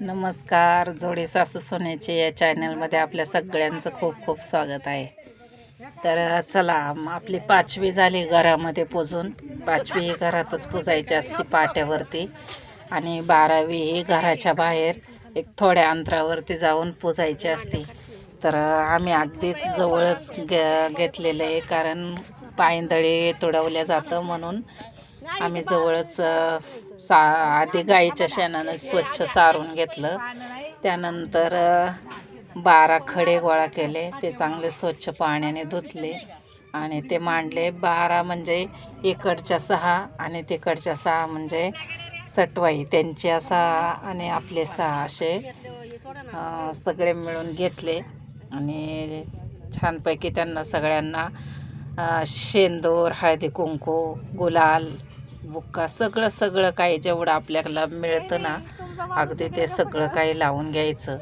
नमस्कार जोडे सासू सोन्याचे या चॅनलमध्ये आपल्या सगळ्यांचं खूप खूप स्वागत आहे. तर चला आपली पाचवी झाली घरामध्ये पोजून. पाचवी ही घरातच पुजायची असते पाट्यावरती. आणि बारावी ही घराच्या बाहेर एक थोड्या अंतरावरती जाऊन पुजायची असते. तर आम्ही अगदी जवळच घे घेतलेलं आहे कारण पायंदळे तुडवल्या जातं म्हणून आम्ही जवळच सा आधी गाईच्या शेणानं स्वच्छ सारून घेतलं. त्यानंतर बारा खडे गोळा केले. ते चांगले स्वच्छ पाण्याने धुतले आणि ते मांडले. बारा म्हणजे इकडच्या सहा आणि तिकडच्या सहा म्हणजे सटवाई. त्यांच्या सहा आणि आपले सहा असे सगळे मिळून घेतले. आणि छानपैकी त्यांना सगळ्यांना शेंदूर हळदी कुंकू गुलाल बुक्का सगळं सगळं काही जेवढं आपल्याला मिळतं ना अगदी ते सगळं काही लावून घ्यायचं.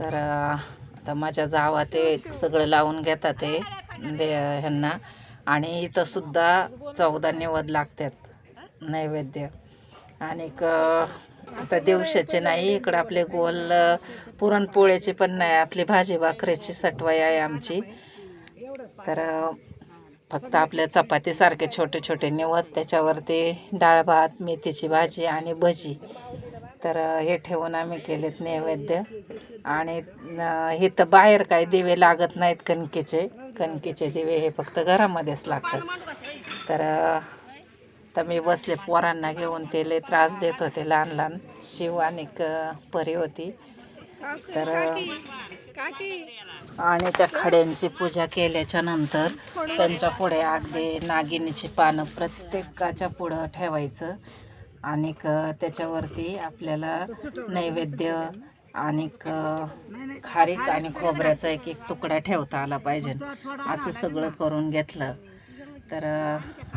तर आता माझ्या जावा ते सगळं लावून घेतात ते दे ह्यांना. आणि इथंसुद्धा चौदा निवद लागतात नैवेद्य. आणि आता दिवसाचे नाही इकडं आपले गोल पुरणपोळ्याची पण नाही आपली भाजी भाकरीची सटवाई आहे आमची. तर फक्त आपल्या चपातीसारखे छोटे छोटे निवत त्याच्यावरती डाळ भात मेथीची भाजी आणि भजी. तर हे ठेवून आम्ही केलेत नैवेद्य. आणि हे इथं बाहेर काही दिवे लागत नाहीत कणकेचे. कणकेचे दिवे हे फक्त घरामध्येच लागतात. तर तर मी बसले पोरांना घेऊन ते लय त्रास देत होते लहान लहान. शिव आणि क- परी होती. तर आणि त्या खड्यांची पूजा केल्याच्यानंतर त्यांच्या पुढे अगदी नागिनीची पानं प्रत्येकाच्या पुढं ठेवायचं. आणि त्याच्यावरती आपल्याला नैवेद्य आणि खारीक आणि खोबऱ्याचा एक एक तुकडा ठेवता आला पाहिजे. असं सगळं करून घेतलं. तर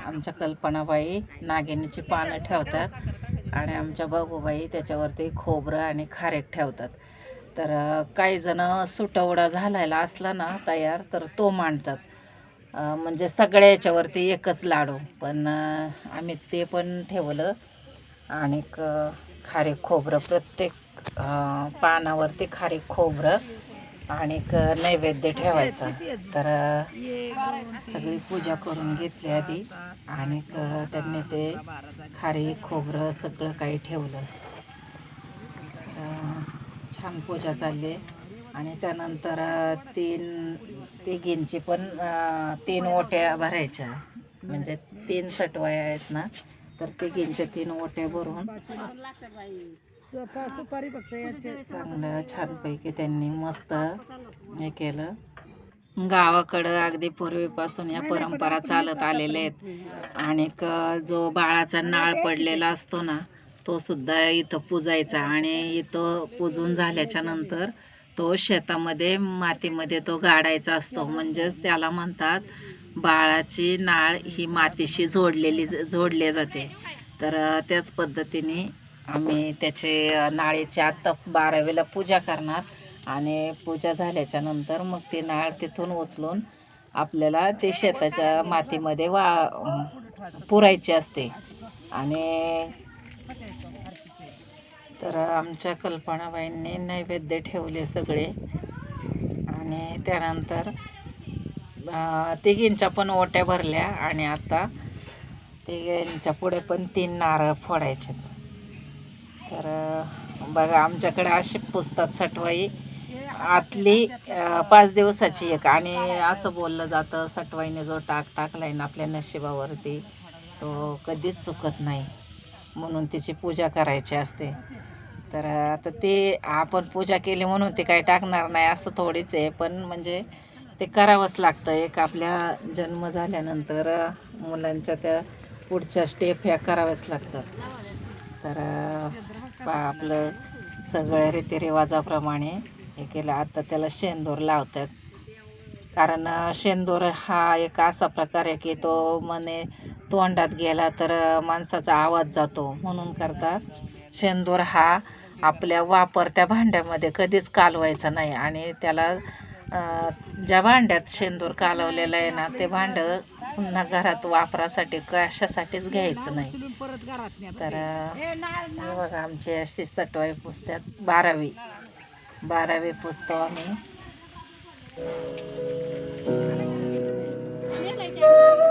आमच्या कल्पनाबाई नागिनीची पानं ठेवतात आणि आमच्या बघूबाई त्याच्यावरती खोबरं आणि खारेक ठेवतात. तर काहीजणं काही जण सुटवडा झालायला असला ना तयार तर तो मांडतात. म्हणजे सगळ्या याच्यावरती एकच लाडू. पण आम्ही ते पण ठेवलं. आणि खारीक खोबरं प्रत्येक पानावरती खारीक खोबरं आणि नैवेद्य ठेवायचा. तर सगळी पूजा करून घेतली आधी आणि त्यांनी ते खारीक खोबरं सगळं काही ठेवलं. छान पूजा चालली. आणि त्यानंतर तीन तिघींची पण तीन ओट्या भरायच्या. म्हणजे तीन सटवाया आहेत ना तर तिघींच्या तीन ओट्या भरून. सुपारी फक्त याचे. चांगलं छानपैकी त्यांनी मस्त हे केलं. गावाकडं अगदी पूर्वीपासून या परंपरा चालत आलेल्या आहेत. आणि जो बाळाचा नाळ पडलेला असतो ना तो सुद्धा इथं पुजायचा आणि इथं पुजून झाल्याच्यानंतर तो शेतामध्ये मातीमध्ये तो गाडायचा असतो. म्हणजेच त्याला म्हणतात बाळाची नाळ ही मातीशी जोडलेली जोडले जाते. तर त्याच पद्धतीने आम्ही त्याचे नाळीची नाळीच्या आत्ता बारावीला पूजा करणार आणि पूजा झाल्याच्यानंतर मग ती नाळ तिथून उचलून आपल्याला ते शेताच्या मातीमध्ये वा पुरायची असते. आणि तर आमच्या कल्पनाबाईंनी नैवेद्य ठेवले सगळे. आणि त्यानंतर तिघींच्या पण ओट्या भरल्या आणि आता तिघींच्या पुढे पण तीन नारळ फोडायचे. तर बघा आमच्याकडे अशी पुसतात सटवाई. आतली पाच दिवसाची एक. आणि असं बोललं जातं सटवाईने जो टाक टाकला आहे ना आपल्या नशिबावरती तो कधीच चुकत नाही. म्हणून तिची पूजा करायची असते. तर आता ते आपण पूजा केली म्हणून ते काही टाकणार नाही असं थोडीच आहे. पण म्हणजे ते करावंच लागतं. एक आपल्या जन्म झाल्यानंतर मुलांच्या त्या पुढच्या स्टेप ह्या कराव्याच लागतात. तर आपलं सगळ्या रीतिरिवाजाप्रमाणे हे केलं. आता त्याला शेंदूर लावतात. कारण शेंदूर हा एक असा प्रकार आहे की तो म्हणे तोंडात गेला तर माणसाचा आवाज जातो. म्हणून करता शेंदूर हा आपल्या वापरत्या भांड्यामध्ये कधीच कालवायचा नाही. आणि त्याला ज्या भांड्यात शेंदूर कालवलेलं आहे ना ते भांडं पुन्हा घरात वापरासाठी कशासाठीच घ्यायचं नाही. तर बघा आमची अशी सटवाई पुस्त्यात. बारावी बारावी पुसतो आम्ही. Biết lại chàng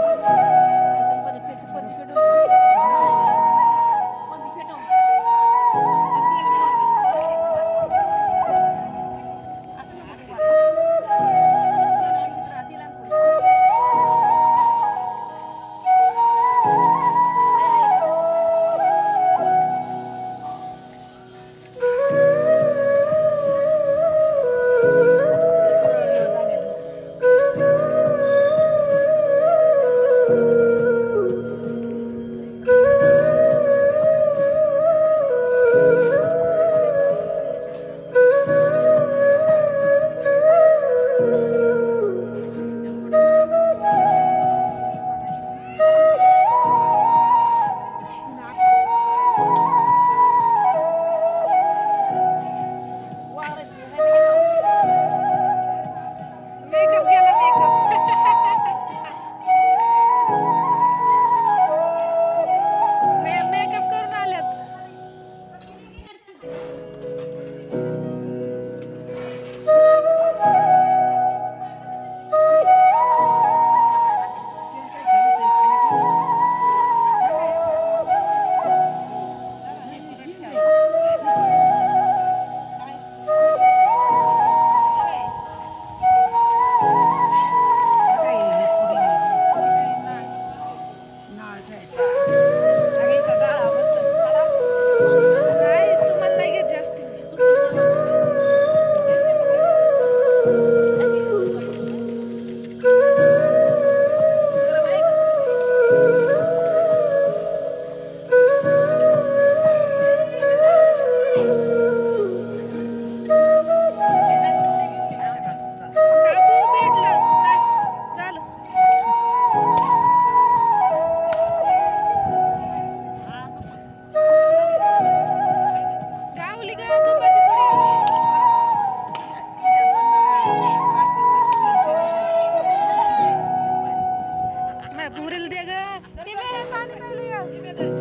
पाणी प्यायला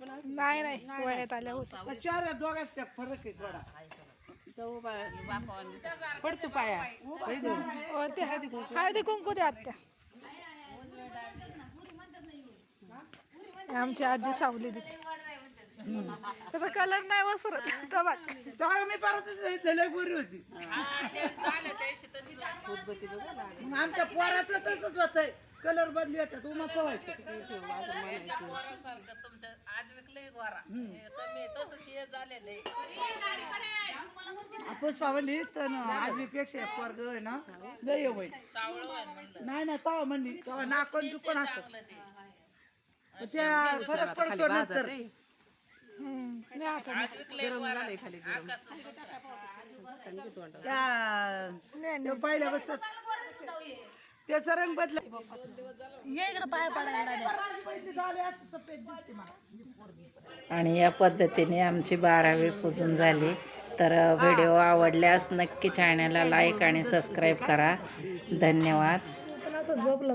नाही नाही. वयात आल्या होत्या. चार दोघात फरक आहे थोडा. पडतो पाया. हो, ते हळदी कुंकू. द्या आत्या. आमची आजी सावली देते. त्याचा कलर नाही वसरत. तेव्हा मी परत लय गोरी होती. आमच्या पोराचं तसंच होतंय. कलर बदली होतात उमाचं व्हायचं पुष्पा म्हणली तर आजमीपेक्षा पोरग आहे ना लय होईल. नाही ना तेव्हा म्हणली तेव्हा नाकून चुकून असत त्या फरक पडतो नंतर. पहिल्या बसतात त्याचा रंग बदला. ये इकडे पाय पडायला आणि या पद्धतीने आमची बारावी पूजून झाली. तर व्हिडिओ आवडल्यास नक्की चॅनलला लाईक आणि सबस्क्राईब करा. धन्यवाद. पण असं झोपलं